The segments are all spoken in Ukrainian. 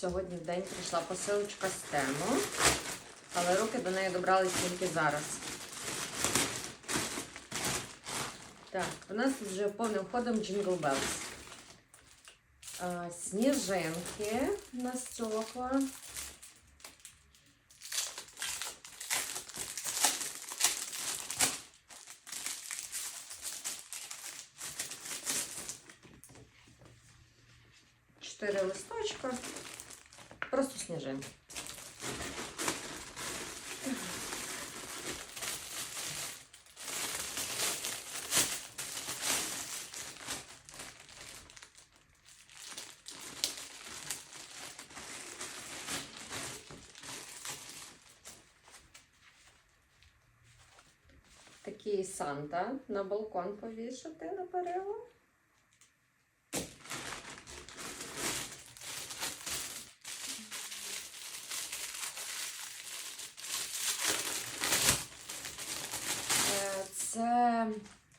Сьогодні в день прийшла посилочка з тему, але руки до неї добрались тільки зараз. Так, у нас вже повним ходом Jingle Bells. А, Сніжинки на стекла. Чотири листочка. Просто сніжинки. Такий Санта на балкон повішати на перило.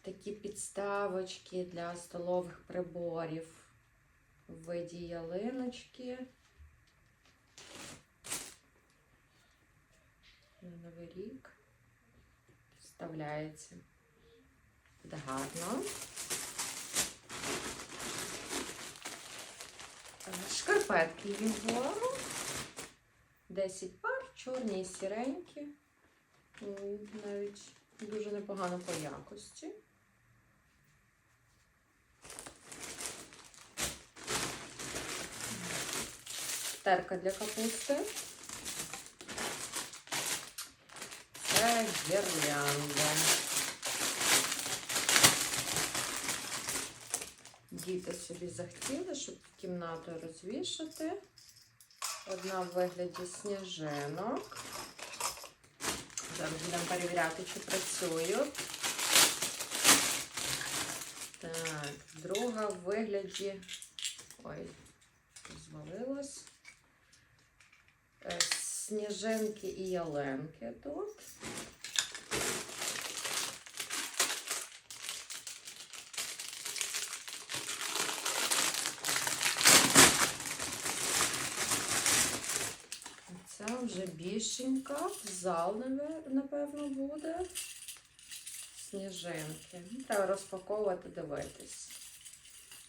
Такі підставочки для столових приборів в виді ялиночки. На Новий рік вставляється. Буде гарно. Шкарпетки Євору. 10 пар, чорні і сіренькі. Навіть дуже непогано по якості. Терка для капусти. Це гірлянда. Діти собі захотіли, щоб кімнату розвішати. Одна в вигляді сніжинок. Зараз будемо перевіряти, чи працюю. Так, друга в вигляді. Ой, звалилось. Е, Сніжинки і яленки тут. Це вже більшенька, зал, напевно, буде. Сніжинки. Треба розпаковувати, дивитись.